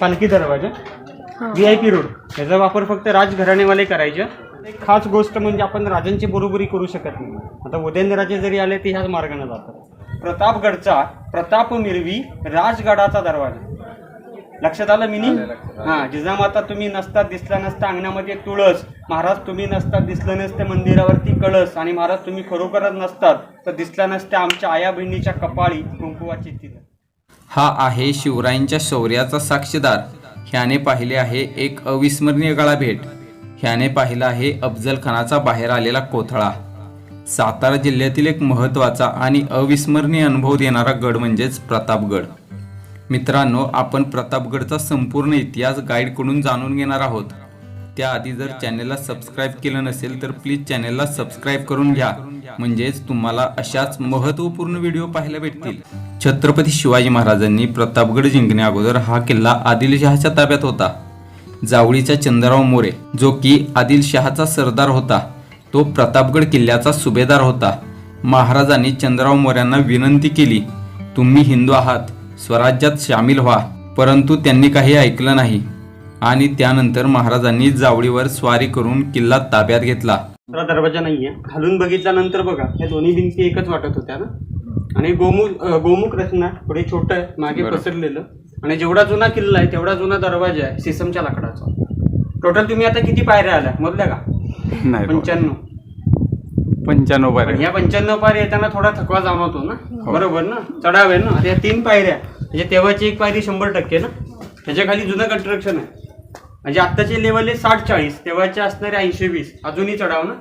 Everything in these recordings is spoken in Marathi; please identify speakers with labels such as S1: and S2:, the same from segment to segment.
S1: पालखी दरवाजा व्ही आय पी रोड. याचा वापर फक्त राजघराणेवाले करायचे. एक खास गोष्ट म्हणजे आपण राजांची बरोबरी करू शकत नाही. आता उदयनराजे जरी आले ते ह्याच मार्गाने जातात. प्रतापगडचा प्रताप मिरवी राजगडाचा दरवाजा. लक्षात आलं मिनी? हा जिजामाता तुम्ही नसतात दिसला नसता अंगणामध्ये तुळस. महाराज तुम्ही नसतात दिसलं नसते मंदिरावरती कळस. आणि महाराज तुम्ही खरोखरच नसतात तर दिसला नसते आमच्या आया बहिणीच्या कपाळी कुंकुवाची तिथं
S2: हा आहे शिवरायांच्या शौर्याचा साक्षीदार. ह्याने पाहिले आहे एक अविस्मरणीय गळा भेट ह्याने पाहिला आहे अफजल खानाचा बाहेर आलेला कोथळा. सातारा जिल्ह्यातील एक महत्त्वाचा आणि अविस्मरणीय अनुभव देणारा गड म्हणजेच प्रतापगड. मित्रांनो आपण प्रतापगडचा संपूर्ण इतिहास गाईडकडून जाणून घेणार आहोत. त्याआधी जर चॅनेलला सबस्क्राईब केलं नसेल तर प्लीज चॅनेलला सबस्क्राईब करून घ्या. म्हणजेच तुम्हाला अशाच महत्त्वपूर्ण व्हिडिओ पाहायला भेटतील. छत्रपती शिवाजी महाराजांनी प्रतापगड जिंकण्या अगोदर हा किल्ला आदिलशहाच्या ताब्यात होता. जावळीचा चंद्रराव मोरे जो की आदिलशहाचा सरदार होता तो प्रतापगड किल्ल्याचा सुभेदार होता. महाराजांनी चंद्रराव मोऱ्यांना विनंती केली तुम्ही हिंदू आहात स्वराज्यात सामील व्हा. परंतु त्यांनी काही ऐकलं नाही. आणि त्यानंतर महाराजांनी जावळीवर स्वारी करून किल्ला ताब्यात घेतला.
S1: दुसरा दरवाजा नाहीये. खालून बघितल्यानंतर बघा या दोन्ही भिंती एकच वाटत होत्या ना? आणि गोमुख अं, गोमुख रचना थोडी छोट आहे मागे
S2: बरोबर.
S1: पसरलेलं. आणि जेवढा जुना किल्ला आहे तेवढा जुना दरवाजा आहे सिसमच्या लाकडाचा. टोटल तुम्ही आता किती पायऱ्या आल्या? मोजल्या का?
S3: नाही
S1: पंच्याण्णव.
S3: पंच्याण्णव
S1: पण
S3: बारे
S1: ह्या पंच्याण्णव पायऱ्या येताना थोडा थकवा जाणवतो ना? बरोबर ना? चढाव आहे ना? आता या तीन पायऱ्या म्हणजे तेव्हाची एक पायरी शंभर टक्के ना? त्याच्याखाली जुनं कन्स्ट्रक्शन आहे. म्हणजे आत्ताचे लेवल आहे साठ चाळीस तेव्हाचे असणारे ऐंशी वीस अजूनही चढाव ना?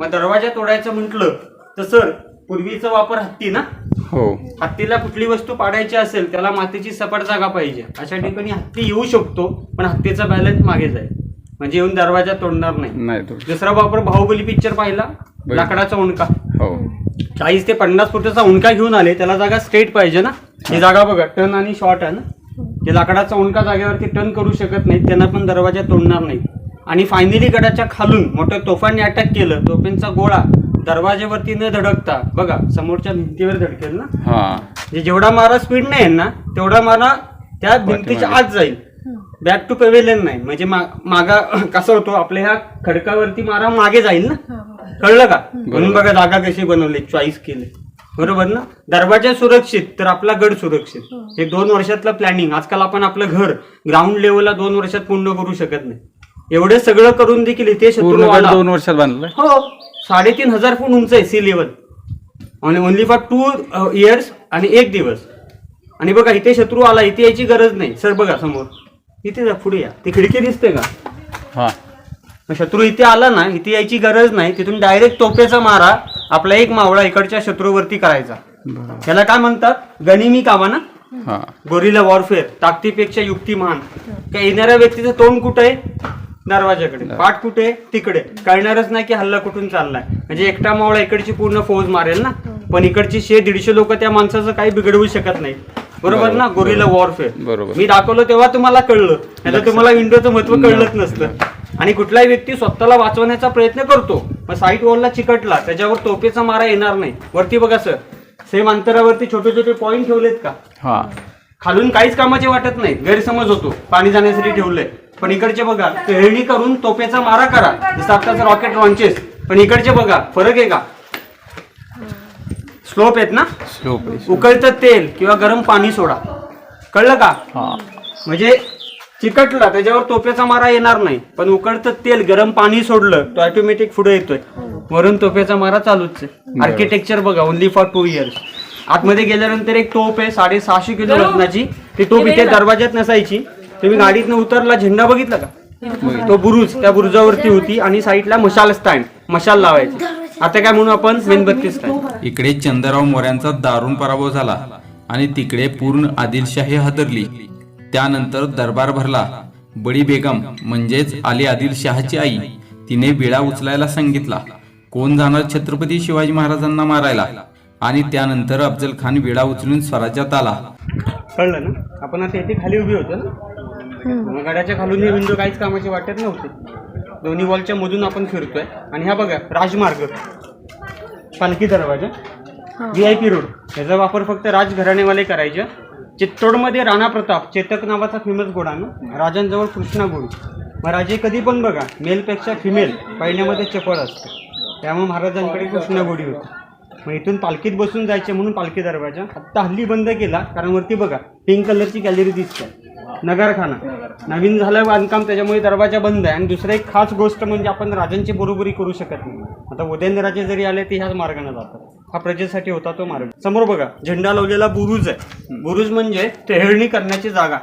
S1: मग दरवाजा तोडायचं म्हटलं तर सर पूर्वीचा वापर हत्ती ना?
S3: हो.
S1: हत्तीला कुठली वस्तू पाडायची असेल त्याला मातीची सपाट जागा पाहिजे. अशा ठिकाणी हत्ती येऊ शकतो पण हत्तीचा बॅलन्स मागे जाईल. म्हणजे येऊन दरवाजा तोडणार नाही.
S3: तो
S1: दुसरा वापर बाहुबली पिक्चर पाहिला लाकडाचा उणका
S3: हो.
S1: चाळीस ते पन्नास फुटाचा उंडका घेऊन आले त्याला जागा स्ट्रेट पाहिजे ना? ही जागा बघा टर्न आणि शॉर्ट आहे ना? ते लाकडाचा उंडका जागेवरती टर्न करू शकत नाहीत त्यांना पण दरवाजा तोडणार नाही आणि फायनली गडाच्या खालून मोठ्या तोफांनी अटॅक केलं. तोफांचा गोळा दरवाजेवरती न धडकता बघा समोरच्या भिंतीवर धडकेल ना?
S3: हा.
S1: म्हणजे जेवढा मारा स्पीड नाही ना तेवढा मारा त्या भिंतीच्या आत जाईल. बॅक टू पेवेलियन नाही. म्हणजे मा- मागा कसं होतो आपल्या ह्या खडकावरती मारा मागे जाईल ना? कळलं का? म्हणून बघा जागा कशी बनवली चॉईस केली. बरोबर ना? दरवाजा सुरक्षित तर आपला गड सुरक्षित. हे. दोन वर्षातलं प्लॅनिंग आजकाल आपण आपलं घर ग्राउंड लेवलला दोन वर्षात पूर्ण करू शकत नाही. एवढे सगळं करून देखील इथे
S3: पूर्ण गड. दोन वर्षात बांधलं
S1: हो. साडेतीन हजार फूट उंच आहे सी लेवल आणि ओनली फॉर टू इयर्स आणि एक दिवस. आणि बघा इथे शत्रू आला इथे यायची गरज नाही. सर बघा समोर. इथे जा पुढे या. ती खिडकी दिसते का?
S3: हा.
S1: मग शत्रू इथे आला ना इथे यायची गरज नाही तिथून डायरेक्ट तोफेचा मारा आपला एक मावळा इकडच्या शत्रूवरती करायचा. त्याला काय म्हणतात? गनिमी कामा ना?
S3: हा.
S1: गोरिला वॉरफेअर ताकदीपेक्षा युक्तिमान का येणाऱ्या व्यक्तीचं तोंड कुठे? आहे दरवाजाकडे पाठ कुठे? आहे? तिकडे. कळणारच नाही की हल्ला कुठून चाललाय. म्हणजे एकटा मावळा इकडची पूर्ण फौज मारेल ना? पण इकडची शे दीडशे लोक त्या माणसाचं काही बिघडवू शकत नाही बरोबर ना? गोरिला वॉरफेअर
S3: बरोबर.
S1: मी दाखवलं तेव्हा तुम्हाला कळलं. नाही तर तुम्हाला विंडोचं महत्त्व कळलंच नसतं. आणि कुठलाही व्यक्ती स्वतःला वाचवण्याचा प्रयत्न करतो. मग साईट वॉलला चिकटला त्याच्यावर तोपेचा मारा येणार नाही. वरती बघा सर सेम अंतरावरती छोटे छोटे पॉईंट ठेवलेत का?
S3: हा.
S1: खालून काहीच कामाचे वाटत नाही. गैरसमज होतो. पाणी जाण्यासाठी ठेवलंय. पण इकडचे बघा खेळणी करून तोपेचा मारा करा. जसं आत्ताचं रॉकेट लॉन्चेस पण इकडचे बघा फरक आहे का? स्लोप आहेत ना?
S3: स्लोप
S1: उकळतं तेल किंवा गरम पाणी सोडा. कळलं का? म्हणजे चिकटला त्याच्यावर तोफेचा मारा येणार नाही. पण उकळतं तेल गरम पाणी सोडलं तो ऑटोमॅटिक पुढे येतोय. वरून तोफेचा मारा चालूच आहे. आर्किटेक्चर बघा ओनली फॉर टू इयर्स आतमध्ये गेल्यानंतर एक तोप आहे साडेसहाशे किलो वजनाची ती तोप इथे दरवाज्यात नसायची. तुम्ही गाडीतनं उतरला झेंडा बघितला का? तो बुरुज त्या बुरुजावरती होती आणि साईडला मशाल स्टँड मशाल लावायची. आता काय म्हणू आपण? मेणबत्ती स्टँड
S2: इकडे चंद्रराव मोऱ्यांचा दारुण पराभव झाला आणि तिकडे पूर्ण आदिलशाही हादरली. त्यानंतर दरबार भरला. बडी बेगम म्हणजेच आली आदिलशहाची आई तिने विळा उचलायला सांगितला. कोण जाणार छत्रपती शिवाजी महाराजांना मारायला? आणि त्यानंतर अफजल खान विळा उचलून स्वराज्यात आला.
S1: कळलं ना? आपण आता इथे खाली उभी होतो ना? गाड्याच्या खालून हे विंडो काहीच कामाची वाटत नव्हते. दोन्ही वॉलच्या मधून आपण फिरतोय. आणि हा बघा राजमार्ग. पालखी दरवाजा. व्ही आय पी रोड याचा वापर फक्त राजघराणेवाले करायचे. चित्तोडमध्ये राणा प्रताप चेतक नावाचा फेमस घोडा ना राजांजवळ कृष्णा घोडी. मग राजे कधी पण बघा मेलपेक्षा फिमेल पहिल्यामध्ये चपळ असते. त्यामुळे महाराजांकडे कृष्णा घोडी होती. मग इथून पालखीत बसून जायचे म्हणून पालखी दरवाजा. आत्ता हल्ली बंद केला कारण वरती बघा पिंक कलरची गॅलरी दिसते. नगारखाना. नवीन झालं बांधकाम त्याच्यामुळे दरवाजा बंद आहे. आणि दुसरं एक खास गोष्ट म्हणजे आपण राजांची बरोबरी करू शकत नाही. आता उदयनराजे जरी आले ते ह्याच मार्गाने जातात. हा प्रजेसाठी होता तो मार्ग समोर बघा झेंडा लावलेला बुरुज आहे. बुरुज म्हणजे टेहळणी करण्याची जागा.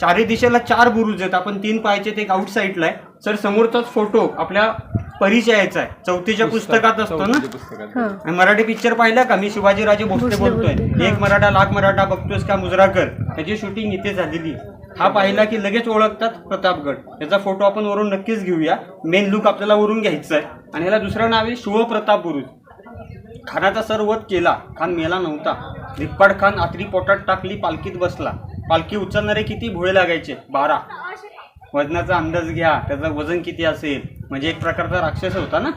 S1: चारी दिशेला चार बुरुज आहेत. आपण तीन पाहायचे ते एक आउट साईडला आहे. सर समोरचाच फोटो आपल्या परिचयाचा आहे. चौथीच्या पुस्तकात असतो ना? आणि मराठी पिक्चर पाहिला का? मी शिवाजीराजे भोसले बोलतोय.
S4: बोलते,
S1: एक मराठा लाख मराठा बघतोयस का मुजराकर? त्याची शूटिंग इथे झालेली. हा पाहिला की लगेच ओळखतात प्रतापगड. त्याचा फोटो आपण वरून नक्कीच घेऊया. मेन लुक आपल्याला वरून घ्यायचा आहे. आणि याला दुसरं नाव आहे शिवप्रताप बुरुज. खानाचा सर वध केला खान मेला नव्हता. रिप्पाड खान आत्री पोटात टाकली पालखीत बसला. पालखी उचलणारे किती भोळे लागायचे? बारा. वजनाचा अंदाज घ्या त्याचं वजन किती असेल? म्हणजे एक प्रकारचा राक्षस होता ना?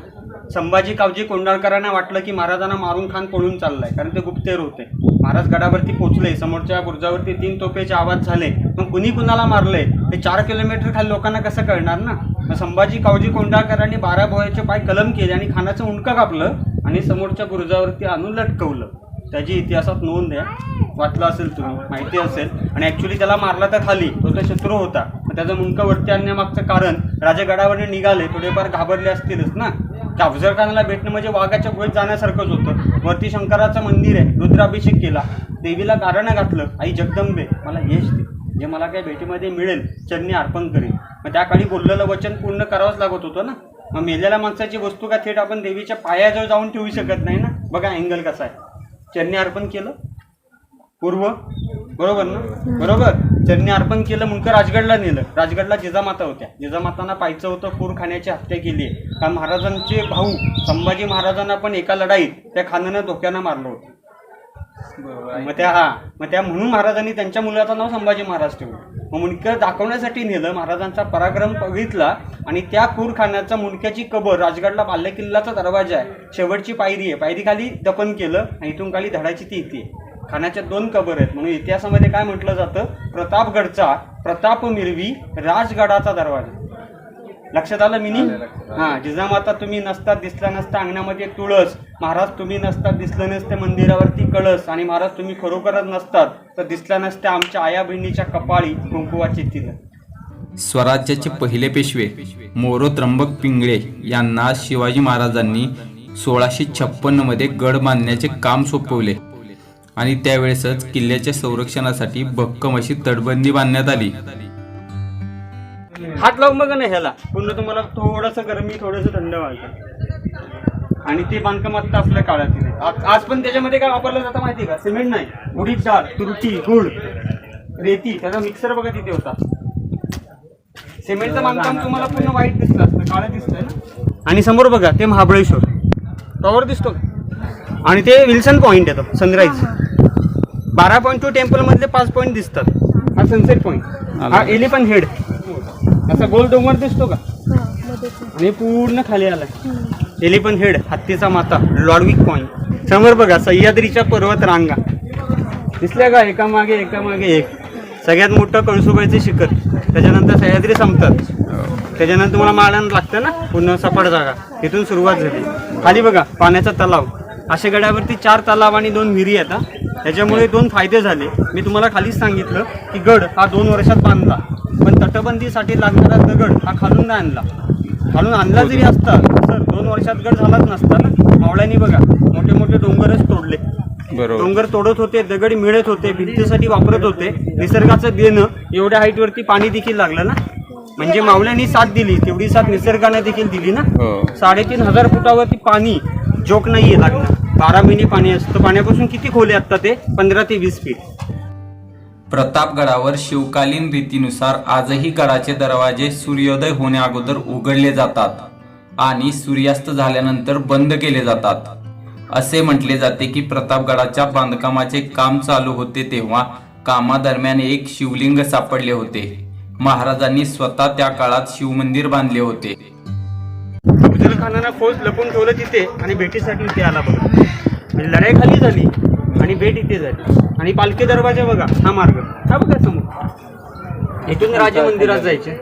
S1: संभाजी कावजी कोंडाळकरांना वाटलं की महाराजांना मारून खान पळून चाललाय कारण ते गुप्तेर होते. महाराज गडावरती पोचले समोरच्या बुर्जावरती तीन तोफेचे आवाज झाले. मग कुणी कुणाला मारले ते चार किलोमीटर खाली लोकांना कसं कळणार ना? संभाजी कावजी कोंडाळकरांनी बारा भोयाचे पाय कलम केले आणि खानाचं उंडकं कापलं? आणि समोरच्या बुरुजावरती आणून लटकवलं. त्याची इतिहासात नोंद आहे. वाचलं असेल तुम्ही माहिती असेल. आणि ॲक्च्युली त्याला मारला तर खाली. तो तर शत्रू होता. मग त्याचं मुंडकं वरती आणण्यामागचं कारण राजगडावर निघाले थोडेफार घाबरले असतीलच ना? त्या अफजल खानाला भेटणं म्हणजे वाघाच्या गुहेत जाण्यासारखंच होतं. वरती शंकराचं मंदिर आहे. रुद्राभिषेक केला. देवीला गारणं घातलं. आई जगदंबे मला यश दे. जे मला काही भेटीमध्ये मिळेल चरणी अर्पण करेल मग त्या काळी बोललेलं वचन पूर्ण करावंच लागत होतं ना? मग मेलेल्या माणसाची वस्तू का थेट आपण देवीच्या पायाजवळ जाऊन ठेवू शकत नाही ना? बघा अँगल कसा आहे. चरणी अर्पण केलं. पूर्व. बरोबर ना? बरोबर. चरणी अर्पण केलं म्हणून राजगडला नेलं. राजगडला जिजामाता होत्या. जिजामातांना पाहायचं होतं पूर खाण्याची हत्या केली आहे. कारण महाराजांचे भाऊ संभाजी महाराजांना पण एका लढाईत त्या खानानं धोक्यानं मारलं होतं. मग त्या हा. मग त्या म्हणून महाराजांनी त्यांच्या मुलाचं नाव संभाजी महाराज ठेवलं. मग मुंडकं दाखवण्यासाठी नेलं महाराजांचा पराक्रम बघितला आणि त्या खूरखान्याचा मुंडक्याची कबर राजगडला बाल्य किल्ल्याचा दरवाजा आहे. शेवटची पायरी आहे. पायरीखाली दफन केलं आणि इथून खाली धडाची ती इथे. खानाच्या दोन कबर आहेत. म्हणून इतिहासामध्ये काय म्हटलं जातं? प्रतापगडचा प्रताप मिरवी राजगडाचा दरवाजा. लक्षात आलं मिनी? हा जिजामाता तुम्ही नसतात दिसला नसता अंगणामध्ये तुळस. महाराज तुम्ही नसतात दिसलं नसते मंदिरावरती कळस. आणि महाराज तुम्ही खरोखरच नसतात तर दिसल्या नसत्या आमच्या आया बहिणीच्या कपाळी कुंकुवाची तिला
S2: स्वराज्याचे पहिले पेशवे मोरो त्र्यंबक पिंगळे यांना शिवाजी महाराजांनी सोळाशे छप्पन्नमध्ये गड बांधण्याचे काम सोपवले. आणि त्यावेळेसच किल्ल्याच्या संरक्षणासाठी भक्कम अशी तटबंदी बांधण्यात आली.
S1: हात लावून बघा ना ह्याला. पूर्ण तुम्हाला थोडंसं गरमी थोडंसं थंड व्हायचं. आणि ते बांधकाम आता आपल्या काळात. आज पण त्याच्यामध्ये काय वापरलं जातं माहिती आहे का? सिमेंट नाही. उडीद डाळ तुरटी गुळ रेती त्याचा मिक्सर बघा तिथे होता. सिमेंटचं बांधकाम तुम्हाला पूर्ण वाईट दिसलं असतं काळं दिसतंय ना? आणि समोर बघा ते महाबळेश्वर. टॉवर दिसतो? आणि ते विल्सन पॉईंट येतो सनराईज बारा पॉईंट टू टेम्पलमधले पाच पॉईंट दिसतात. हा सनसेट पॉईंट हा एलिफंट हेड असा गोल डोंगर दिसतो का?
S4: हां
S1: आणि पूर्ण खाली आलाय. एलिफंट हेड हत्तीचा माता लॉडविक पॉईंट समोर बघा सह्याद्रीच्या पर्वत रांगा. दिसल्या का? एका मागे एका मागे एक. सगळ्यात मोठं कणसुबाईचे शिखर. त्याच्यानंतर सह्याद्री संपतात त्याच्यानंतर तुम्हाला माळान लागतं ना? पूर्ण सपाट जागा. तिथून सुरुवात झाली. खाली बघा पाण्याचा तलाव. अशा गड्यावरती चार तलाव आणि दोन विहिरी आहेत. त्याच्यामुळे दोन फायदे झाले. मी तुम्हाला खालीच सांगितलं की गड हा दोन वर्षात बांधला. पण तटबंदीसाठी लागणारा दगड हा खालून नाही आणला. खालून आणला जरी असता तर दोन वर्षात गड झालाच नसता ना. मावळ्यांनी बघा मोठे मोठे डोंगरच तोडले.
S3: बरोबर.
S1: डोंगर तोडत होते दगड मिळत होते भिंतीसाठी वापरत होते. निसर्गाचं देणं एवढ्या हाईटवरती पाणी देखील लागलं ना. म्हणजे मावळ्यांनी साथ दिली तेवढी साथ निसर्गाने देखील दिली ना.
S3: हो.
S1: साडेतीन हजार फुटावरती पाणी जोक नाहीये लागणार. बारा महिने पाणी असतं. पाण्यापासून किती खोले आता ते? पंधरा ते वीस फीट
S2: प्रतापगडावर शिवकालीन रीतीनुसार आजही गडाचे दरवाजे सूर्योदय होण्याअगोदर उघडले जातात आणि सूर्यास्त झाल्यानंतर बंद केले जातात. असे म्हटले जाते की प्रतापगडाच्या बांधकामाचे काम चालू होते तेव्हा कामादरम्यान एक शिवलिंग सापडले होते. महाराजांनी स्वतः त्या काळात शिवमंदिर बांधले होते.
S1: अफजल खानानं फौज लपून ठेवलं तिथे आणि भेटीसाठी इथे आला बघा. म्हणजे लढाई खाली झाली आणि बेट इथेच आहे आणि पालखी दरवाजा बघा हा मार्ग. हा बघा समोर. इथून राज मंदिरात जायचे.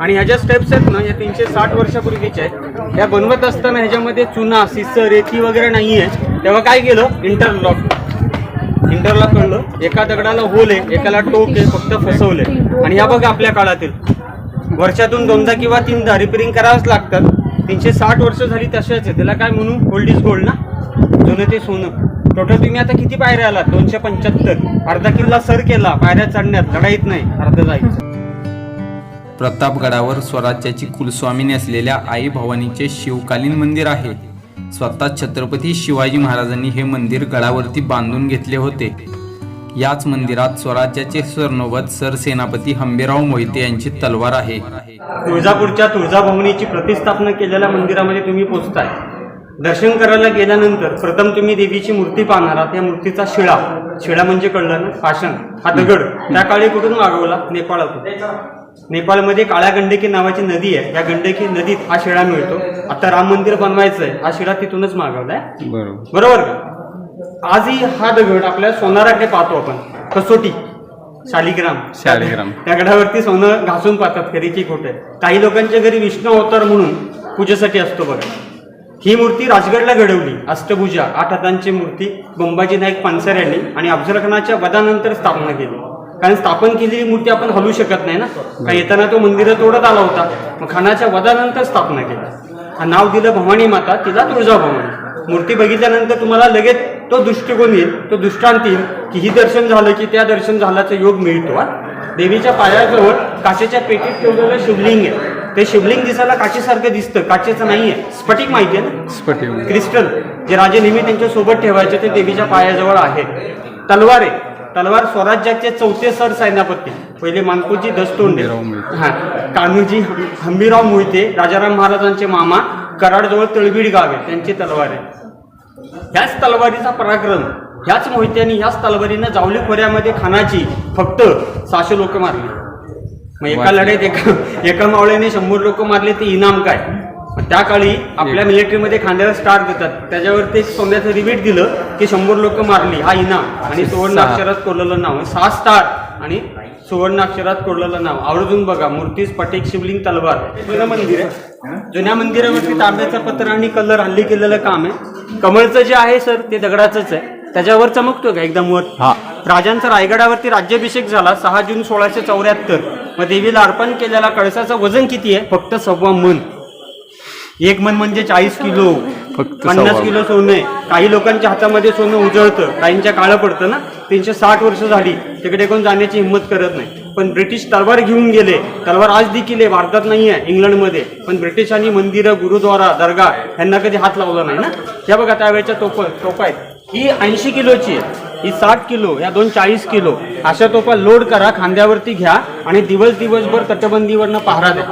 S1: आणि ह्या ज्या स्टेप्स आहेत ना या तीनशे साठ वर्षापूर्वीच्या आहेत या बनवत असताना ह्याच्यामध्ये चुना सिसर रेती वगैरे नाही आहे तेव्हा काय केलं? इंटरलॉक इंटरलॉक कळलं एका दगडाला होल आहे एकाला टोक आहे फक्त फसवले आणि ह्या बघा आपल्या काळातील. वर्षातून दोनदा किंवा तीनदा रिपेरिंग करावंच लागतात तीनशे साठ वर्ष झाली तशाच आहे. त्याला काय म्हणू? गोल्ड इज गोल्ड ना? जुनं ते सोनं. टोटल तुम्ही आता किती पायऱ्या आलात? दोनशे पंच्याहत्तर. अर्धा किल्ला सर केला. पायऱ्या चढण्यात लढाईत नाही. अर्धा जायचं
S2: प्रतापगडावर स्वराज्याची कुलस्वामिनी असलेल्या आई भवानीचे शिवकालीन मंदिर आहे. स्वतः छत्रपती शिवाजी महाराजांनी हे मंदिर गडावरती बांधून घेतले होते. याच मंदिरात स्वराज्याचे सरनोबत सरसेनापती हंबीराव मोहिते यांची तलवार आहे.
S1: तुळजापूरच्या तुळजाभवानीची प्रतिष्ठापना केलेल्या मंदिरामध्ये तुम्ही पोचताय. दर्शन करायला गेल्यानंतर प्रथम तुम्ही देवीची मूर्ती पाहणार आहात. या मूर्तीचा शिळा. शिळा म्हणजे कळलं ना? पाषाण. हा दगड. त्या काळी कुठून मागवला नेपाळातून. नेपाळमध्ये काळ्या गंडकी नावाची नदी आहे. या गंडकी नदीत हा शिळा मिळतो. आता राम मंदिर बनवायचं आहे हा शिळा तिथूनच मागवलाय.
S3: बरोबर.
S1: बरोबर का? आजही हा दगड आपल्या सोनाराकडे पाहतो आपण. कसोटी शालिग्राम.
S3: शालिग्राम.
S1: त्या गडावरती सोनं घासून पाहतात खरी की खोटे काही लोकांच्या घरी विष्णू अवतार म्हणून पूजेसाठी असतो बघा. ही मूर्ती राजगडला घडवली. अष्टभुजा आठ हातांची मूर्ती बंबाजी नाईक पानसर यांनी आणि अफजल खानाच्या वधानंतर स्थापना केली. कारण स्थापन केलेली मूर्ती आपण हलवू शकत नाही ना. का येताना तो मंदिर तोडत आला होता. मग खानाच्या वधानंतर स्थापना केली. हा नाव दिलं भवानी माता तिला तुळजा भवानी मूर्ती बघितल्यानंतर तुम्हाला लगेच तो दृष्टिकोन येईल तो दृष्टांत येईल की ही दर्शन झालं की त्या दर्शन झाल्याचा योग मिळतो. देवीच्या पायाजवळ काचेच्या पेटीत ठेवलेलं शिवलिंग आहे. ते शिवलिंग दिसायला काचेसारखं दिसतं काचेचं नाही आहे स्फटिक माहिती आहे ना?
S3: स्फटिक
S1: क्रिस्टल. जे राजे नेहमी त्यांच्यासोबत ठेवायचे ते देवीच्या पायाजवळ आहे. तलवार आहे. तलवार स्वराज्याचे चौथे सर सेनापती पहिले मानपूरजी दस्तोंडे. हा. कान्होजी हंबीराव मोहिते राजाराम महाराजांचे मामा कराडजवळ तळबीड गाव आहे. त्यांची तलवार आहे. ह्याच तलवारीचा पराक्रम ह्याच मोहित्यांनी ह्याच तलवारीनं जावली खोऱ्यामध्ये खानाची फक्त सहाशे लोक मारली. मग एका लढाईत एका एका मावळ्याने शंभर लोक मारले ते इनाम काय? त्या काळी आपल्या मिलिटरीमध्ये खांद्यावर स्टार देतात. त्याच्यावर ते सोन्याचं रिबीट दिलं की शंभर लोक मारली हा इनाम. आणि सुवर्ण. अक्षरात कोरलेलं नाव. सहा स्टार आणि सुवर्ण अक्षरात कोरलेलं नाव. आवर्जून बघा मूर्ती स्फटिक शिवलिंग तलवार. जुनं मंदिर आहे. जुन्या मंदिरावरती तांब्याचं पत्र आणि कलर हल्ली केलेलं काम आहे. कमळचं जे आहे सर ते दगडाचंच आहे. त्याच्यावर चमकतो का एकदम वर?
S3: हा.
S1: राजांचा रायगडावरती राज्याभिषेक झाला सहा जून सोळाशे चौऱ्याहत्तर. मग देवीला अर्पण केलेला कळसाचं वजन किती आहे? फक्त सव्वा मन. एक मन म्हणजे चाळीस किलो.
S3: फक्त
S1: पन्नास किलो सोनं आहे. काही लोकांच्या हातामध्ये सोनं उजळतं काहींच्या काळं पडतं ना? तीनशे साठ वर्ष झाली. तिकडे कोण जाण्याची हिंमत करत नाही. पण ब्रिटिश तलवार घेऊन गेले. तलवार आज देखील आहे भारतात नाही आहे इंग्लंडमध्ये. पण ब्रिटिशांनी मंदिरं गुरुद्वारा दर्गा यांना कधी हात लावला नाही ना? या बघा त्यावेळेच्या तोप तोपा आहेत. ही ऐंशी किलोची आहे. ही साठ किलो या दोन चाळीस किलो. अशा तोफा लोड करा खांद्यावरती घ्या आणि दिवस दिवसभर तटबंदीवरनं पहारा द्या.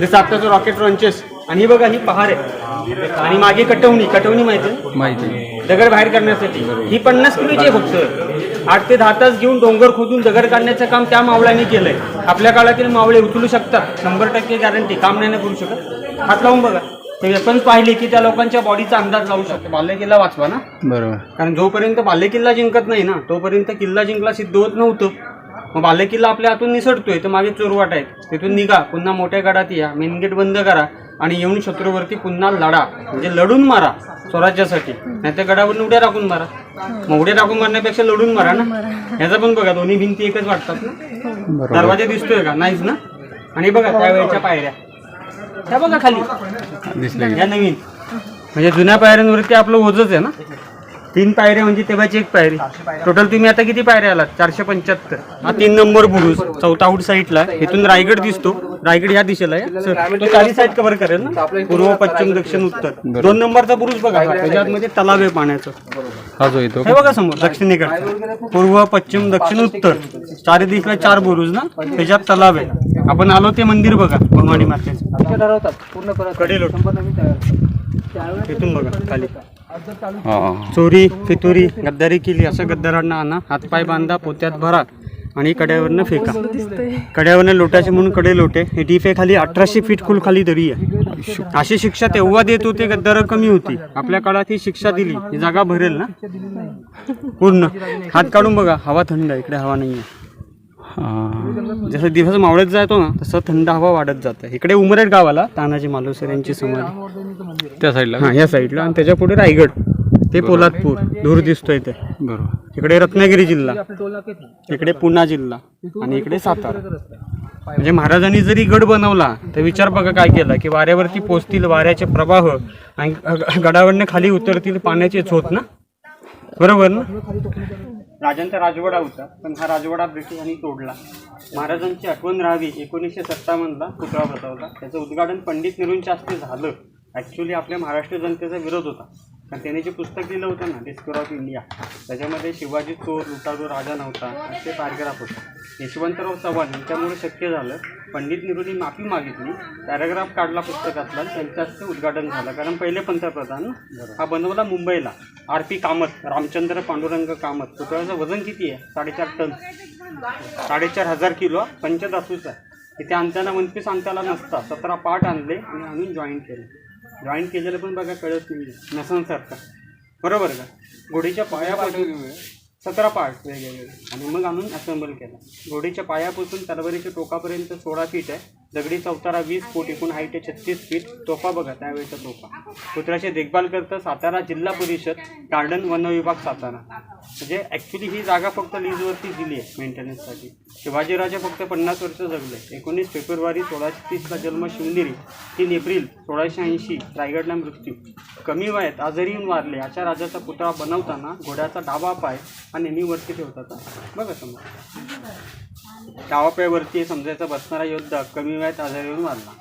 S1: जसं आत्ताचं रॉकेट लॉन्चेस आणि ही बघा ही पहार आहे. आणि मागे कटवणी कटवणी माहिती?
S3: माहिती
S1: दगड बाहेर काढण्यासाठी ही पन्नास किलोची आहे फक्त. आठ ते दहा तास घेऊन डोंगर खोदून दगड काढण्याचं काम त्या मावळ्यांनी केलंय. आपल्या काळातील मावळे उचलू शकतात. शंभर टक्के गॅरंटी काम नाही ना करू शकत. हात लावून बघा. ते वेपन्स पाहिले की त्या लोकांच्या बॉडीचा अंदाज लावू शकतो. बाल्यकिल्ला वाचवा ना.
S3: बरोबर.
S1: कारण जोपर्यंत बाल्यकिल्ला जिंकत नाही ना तोपर्यंत किल्ला जिंकला सिद्ध होत नव्हतं. मग बाल्यकिल्ला आपल्या हातून निसटतोय. तर मागे चोरवाट आहे तिथून निघा. पुन्हा मोठ्या गडात या. मेन गेट बंद करा. आणि येऊन शत्रूवरती पुन्हा लढा म्हणजे लढून मारा स्वराज्यासाठी. नाही तर गडावरून उड्या टाकून मारा. मग उड्या टाकून मारण्यापेक्षा लढून मारा ना? ह्याचा पण बघा दोन्ही भिंती एकच वाटतात ना? दरवाजा दिसतोय का? नाहीच ना? आणि बघा त्यावेळेच्या पायऱ्या. त्या बघा खाली.
S3: दिसलं
S1: या नवीन. म्हणजे जुन्या पायऱ्यांवरती आपलं ओझच आहे ना? तीन पायऱ्या म्हणजे तेव्हाची एक पायरी. टोटल तुम्ही आता किती पायऱ्या आलात? चारशे पंच्याहत्तर. हा तीन नंबर बुरुज चौथा आउट साईडला इथून रायगड दिसतो. रायगड या दिशेला आहे. सर, तो चारी साईड कव्हर करेल ना? पूर्व पश्चिम दक्षिण उत्तर. दोन नंबरचा बुरुज बघा. त्याच्यात मध्ये तलाव आहे पाण्याचं.
S3: हा जो येतो.
S1: हे बघा समोर दक्षिणेकडचा. पूर्व पश्चिम दक्षिण उत्तर. चारी दिशला चार बुरुज ना? त्याच्यात तलाव आहे. आपण आलो ते मंदिर बघा भवानी मातेचं. कडे लोट. तिथून बघा खाली. चोरी फितुरी गद्दारी केली असं गद्दारांना आणा. हातपाय बांधा पोत्यात भरा आणि कड्यावरनं फेका. कड्यावरनं लोटायचे म्हणून कडे लोटे. हे डीप आहे खाली अठराशे फीट खोल खाली दरी आहे. अशी शिक्षा तेव्हा देत होते का दर कमी होती. आपल्या काळात ही शिक्षा दिली. ही जागा भरेल ना? पूर्ण. हात काढून बघा. हवा थंड आहे. इकडे हवा नाही आहे
S3: हा.
S1: जसं दिवस मावळत जातो ना तसं थंड हवा वाढत जातं. इकडे उमरेड गावाला तानाजी मालुसर यांची समाधी
S3: त्या साईडला
S1: हा या साईडला आणि त्याच्या पुढे रायगड. ते पोलादपूर. दूर दिसतोय ते.
S3: बरोबर.
S1: इकडे रत्नागिरी जिल्हा. इकडे पुणा जिल्हा. आणि इकडे सातारा. म्हणजे महाराजांनी जरी गड बनवला तर विचार बघा काय केला की वाऱ्यावरती पोचतील वाऱ्याचे प्रवाह आणि गडावरनं खाली उतरतील पाण्याचे झोत ना? बरोबर ना? राजांचा राजवाडा होता पण हा राजवाडा ब्रिटिशांनी तोडला. महाराजांची आठवण राहावी एकोणीसशे सत्तावन्नला पुतळा बसवला. त्याचं उद्घाटन पंडित नेहरूंच्या हस्ते झालं. ॲक्च्युली आपल्या महाराष्ट्र जनतेचा विरोध होता. पण त्याने जे पुस्तक लिहिलं होतं ना डिस्कवर ऑफ इंडिया त्याच्यामध्ये शिवाजी चोर लुटारू राजा नव्हता असे पॅराग्राफ होते. यशवंतराव चव्हाण यांच्यामुळे शक्य झालं पंडित नेहरूंनी माफी मागितली पॅराग्राफ काढला पुस्तकातला त्यांच्या हस्ते उद्घाटन झालं. कारण पहिले पंतप्रधान हा बनवला मुंबईला. R P Kamat Ramchandra Pandurang Kamat. पुतळ्याचं वजन किती आहे? साडेचार टन. साडेचार हजार किलो पंचधातूचा आहे. इथे आणताना वन पीस आणताना नसता. सतरा पाठ आणले आणि आणून जॉईन केले. जॉईन केलेलं पण बघा कळत नाही. नसनसारखं बरोबर का? घोडीच्या पायापासून सतरा पार्ट वेगवेगळे. आणि मग आणून असेंबल केला. घोडीच्या पायापासून तलवारीच्या टोकापर्यंत सोळा फीट आहे. दगडी चौतारा वीस फूट एकूण हाईट छत्तीस फीट तोफा बघा त्यावेळेचा तोफा. कुत्र्याची देखभाल करतं सातारा जिल्हा परिषद गार्डन वन विभाग सातारा. म्हणजे ॲक्च्युली ही जागा फक्त लीजवरती दिली आहे मेंटेनन्ससाठी शिवाजीराजे फक्त पन्नास वर्ष जगले. एकोणीस फेब्रुवारी सोळाशे तीसला जन्म शिवनेरी. तीन एप्रिल सोळाशे ऐंशी रायगडला मृत्यू. कमी वयात आजारी येऊन वारले. अशा राजाचा पुतळा बनवताना घोड्याचा डावा पाय हा नेहमीवरती ठेवतात. बघा समजा डावा पायावरती समजायचा बसणारा योद्धा. कमी वयात आजारी येऊन वारला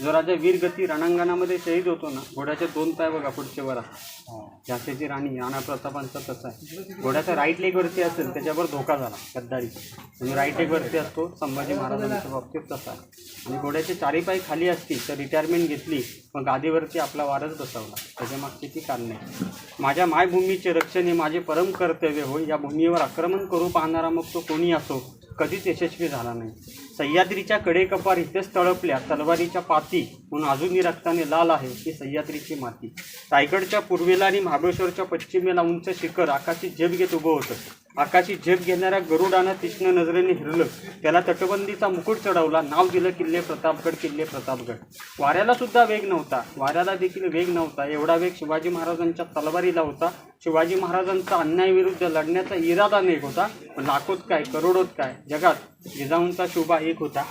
S1: जो राजा वीरगती रणांगणामध्ये शहीद होतो ना घोड्याचे दोन पाय बघा पुढचे वर असतात. झाशीची राणी राणा प्रतापांचा तसा आहे. घोड्याचा राईट लेग वरती असेल त्याच्यावर धोका झाला गद्दारी म्हणजे राईट लेग वरती असतो संभाजी महाराजांच्या बाबतीत तसा आहे. आणि घोड्याचे चारी पाय खाली असतील तर रिटायरमेंट घेतली मग गादीवरती आपला वारच बसवला. त्याच्या मागची ती कारण. नाही माझ्या मायभूमीचे रक्षण हे माझे परम कर्तव्य होय. या भूमीवर आक्रमण करू पाहणारा मग तो कोणी असो कधीच यशस्वी झाला नाही. सह्याद्रीच्या कडेकपार इथेच तळपल्या तलवारीच्या पाती म्हणून अजूनही रक्ताने लाल आहे ही सह्याद्रीची माती. रायगडच्या पूर्वेला आणि महाबळेश्वरच्या पश्चिमेला उंच शिखर आकाशी झेप घेत उभं होतं. आकाशी झेप घेणाऱ्या गरुडानं तीक्ष्ण नजरेने हिरलं. त्याला तटबंदीचा मुकुट चढवला नाव दिलं किल्ले प्रतापगड किल्ले प्रतापगड. वाऱ्याला सुद्धा वेग नव्हता. वाऱ्याला देखील वेग नव्हता. एवढा वेग शिवाजी महाराजांच्या तलवारीला होता. शिवाजी महाराजांचा अन्यायाविरुद्ध लढण्याचा इरादा एक होता. लाखोत काय करोडोत काय जगात जिजाऊंचा शोभा एक होता.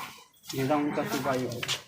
S1: जिजाऊंचा शोभा एक होता.